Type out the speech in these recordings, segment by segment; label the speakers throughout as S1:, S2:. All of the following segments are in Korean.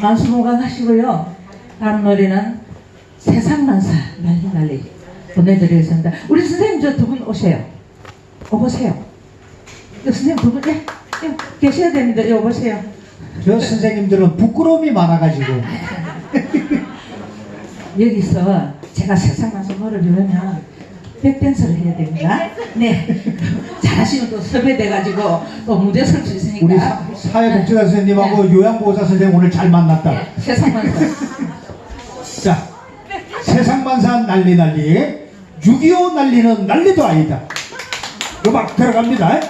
S1: 만수무강 하시고요. 다음 노래는 세상만사 난리 난리 보내드리겠습니다. 우리 선생님 저 두 분 오세요. 오보세요. 그 선생님 두 분, 예, 예, 계셔야 됩니다. 예, 오보세요.
S2: 저 선생님들은 부끄러움이 많아가지고
S1: 여기서 제가 세상만사 노래를 부르면 백댄서를 해야 됩니다. 네. 잘하시면 또 섭외돼가지고 또 무대 설 수 있으니까.
S2: 우리 사, 사회복지사 선생님하고 요양보호사 선생님 오늘 잘 만났다.
S1: 네, 세상만사.
S2: 자, 세상만사 난리 난리, 6.25 난리는 난리도 아니다. 음악 들어갑니다.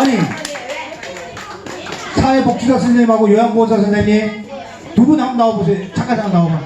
S2: 아니, 사회복지사 선생님하고 요양보호사 선생님 두 분 한번 나와보세요. 잠깐 잠깐 나와봐.